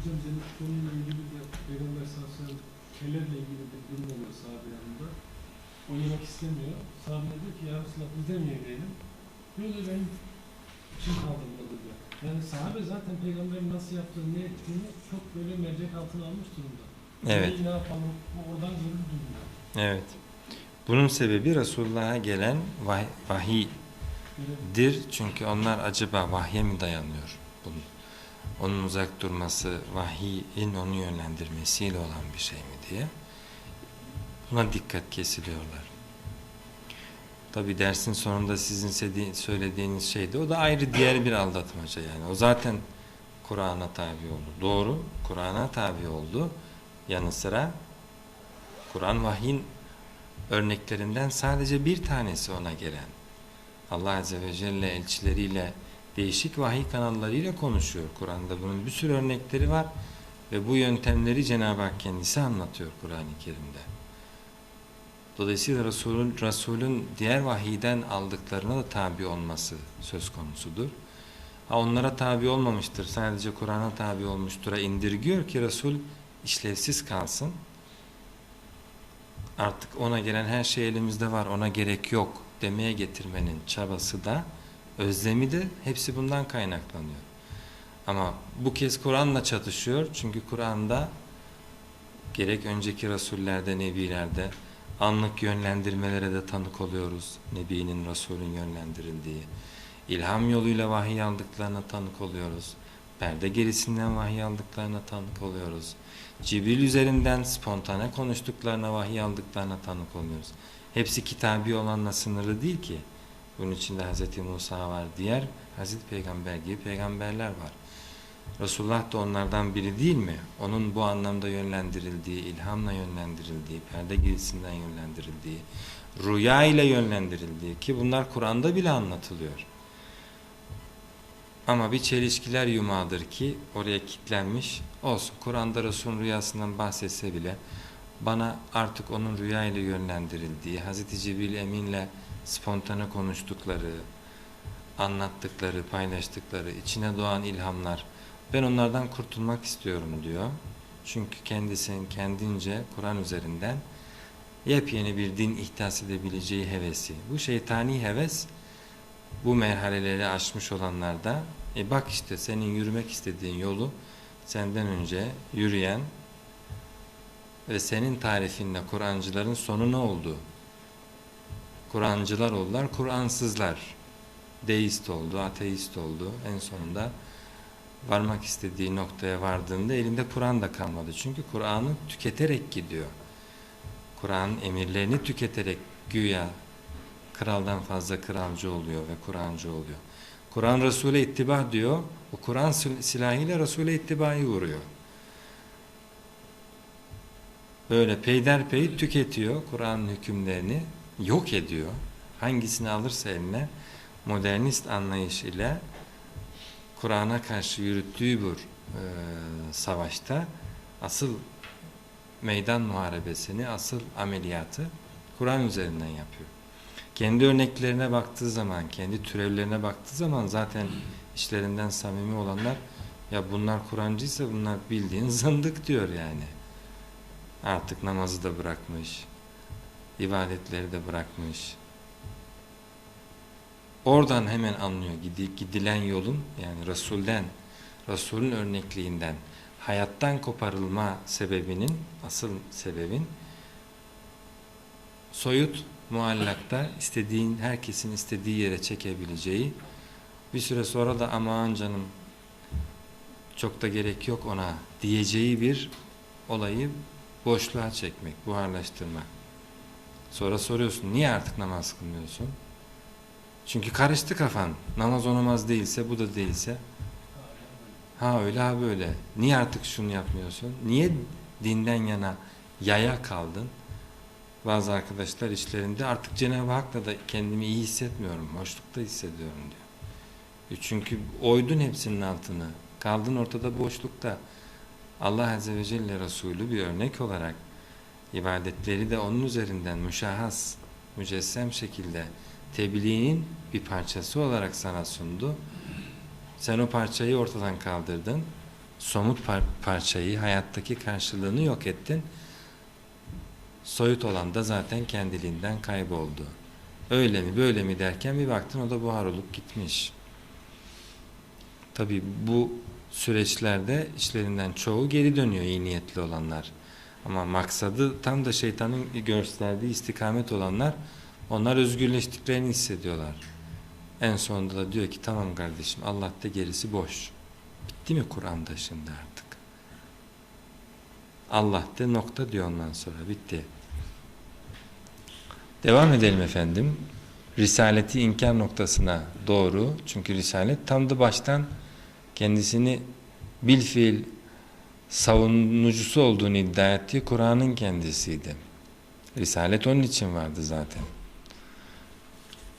Hocam senin konuyla ilgili de Peygamber sallallahu aleyhi ve sellem kellerle ilgili bir durum oluyor sahabe yanında. O yemek istemiyor. Sahabe diyor ki ya Resulallah biz de mi yemeyelim? Diyor da benim için kaldırmadı diyor. Yani sahabe zaten peygamberin nasıl yaptığını, ne ettiğini çok böyle mercek altına almış durumda. Evet. Neyi ne yapalım, bu oradan görür durumda. Evet. Bunun sebebi Resulullah'a gelen vah- vahiydir. Çünkü onlar acaba vahye mi dayanıyor? Bunun, onun uzak durması, vahiyin onu yönlendirmesiyle olan bir şey mi diye. Buna dikkat kesiliyorlar. Tabi dersin sonunda sizin söylediğiniz şey de o da ayrı diğer bir aldatmaca yani. O zaten Kur'an'a tabi oldu. Doğru, Kur'an'a tabi oldu. Yanı sıra Kur'an vahyin örneklerinden sadece bir tanesi ona gelen. Allah Azze ve Celle elçileriyle değişik vahiy kanallarıyla konuşuyor. Kur'an'da bunun bir sürü örnekleri var ve bu yöntemleri Cenab-ı Hak kendisi anlatıyor Kur'an-ı Kerim'de. Dolayısıyla Resulün, Resulün diğer vahiyden aldıklarına da tabi olması söz konusudur. Ha onlara tabi olmamıştır, sadece Kur'an'a tabi olmuştur'a indirgiyor ki Resul işlevsiz kalsın. Artık ona gelen her şey elimizde var, ona gerek yok demeye getirmenin çabası da, özlemi de hepsi bundan kaynaklanıyor. Ama bu kez Kur'an'la çatışıyor çünkü Kur'an'da gerek önceki Resullerde, Nebilerde anlık yönlendirmelere de tanık oluyoruz. Nebinin, Resulün yönlendirildiği. ilham yoluyla vahiy aldıklarına tanık oluyoruz. Perde gerisinden vahiy aldıklarına tanık oluyoruz. Cibril üzerinden spontane konuştuklarına vahiy aldıklarına tanık oluyoruz. Hepsi kitabi olanla sınırlı değil ki. Bunun içinde Hz. Musa var, diğer Hz. Peygamber gibi peygamberler var. Resulullah da onlardan biri değil mi? Onun bu anlamda yönlendirildiği, ilhamla yönlendirildiği, perde girisinden yönlendirildiği, rüya ile yönlendirildiği ki bunlar Kur'an'da bile anlatılıyor. Ama bir çelişkiler yumağıdır ki oraya kitlenmiş olsun. Kur'an'da Resul'ün rüyasından bahsetse bile bana artık onun rüya ile yönlendirildiği, Hz. Cibril Emin'le spontane konuştukları, anlattıkları, paylaştıkları, içine doğan ilhamlar, ben onlardan kurtulmak istiyorum diyor. Çünkü kendisinin kendince Kur'an üzerinden yepyeni bir din ihdas edebileceği hevesi. Bu şeytani heves bu merhaleleri aşmış olanlarda e bak işte senin yürümek istediğin yolu senden önce yürüyen ve senin tarifinle Kur'ancıların sonu ne oldu? Kur'ancılar oldular, Kur'ansızlar. Deist oldu, ateist oldu. En sonunda varmak istediği noktaya vardığında elinde Kur'an da kalmadı. Çünkü Kur'an'ı tüketerek gidiyor. Kur'an'ın emirlerini tüketerek güya kraldan fazla kralcı oluyor ve Kur'ancı oluyor. Kur'an Resul'e ittiba diyor. O Kur'an silahıyla Resul'e ittibayı vuruyor. Böyle peyderpey tüketiyor Kur'an'ın hükümlerini, yok ediyor. Hangisini alırsa eline modernist anlayış ile Kur'an'a karşı yürüttüğü bir e, savaşta asıl meydan muharebesini, asıl ameliyatı Kur'an üzerinden yapıyor. Kendi örneklerine baktığı zaman, kendi türevlerine baktığı zaman zaten işlerinden samimi olanlar ya bunlar Kur'ancıysa bunlar bildiğin zındık diyor yani. Artık namazı da bırakmış, ibadetleri de bırakmış. Oradan hemen anlıyor gidilen yolun yani Resul'den, Resul'ün örnekliğinden, hayattan koparılma sebebinin, asıl sebebin soyut muallakta istediğin, herkesin istediği yere çekebileceği bir süre sonra da aman canım çok da gerek yok ona diyeceği bir olayı boşluğa çekmek, buharlaştırmak. Sonra soruyorsun niye artık namaz kılmıyorsun? Çünkü karıştı kafan. Namaz o namaz değilse bu da değilse. Ha öyle ha böyle. Niye artık şunu yapmıyorsun? Niye dinden yana yaya kaldın? Bazı arkadaşlar işlerinde artık Cenab-ı Hak'la da kendimi iyi hissetmiyorum. Boşlukta hissediyorum diyor. E çünkü oydun hepsinin altını. Kaldın ortada boşlukta. Allah Azze ve Celle Resulü bir örnek olarak ibadetleri de onun üzerinden müşahhas, mücessem şekilde tebliğin bir parçası olarak sana sundu. Sen o parçayı ortadan kaldırdın. somut par- parçayı, hayattaki karşılığını yok ettin. Soyut olan da zaten kendiliğinden kayboldu. Öyle mi böyle mi derken bir baktın o da buhar olup gitmiş. Tabi bu süreçlerde işlerinden çoğu geri dönüyor iyi niyetli olanlar. Ama maksadı tam da şeytanın gösterdiği istikamet olanlar onlar özgürleştiklerini hissediyorlar. En sonunda da diyor ki tamam kardeşim Allah da gerisi boş. Bitti mi Kur'an'da şimdi artık? Allah de nokta diyor ondan sonra bitti. Devam edelim efendim. Risaleti inkar noktasına doğru. Çünkü Risalet tam da baştan kendisini bilfiil savunucusu olduğunu iddia ettiği Kur'an'ın kendisiydi. Risalet onun için vardı zaten.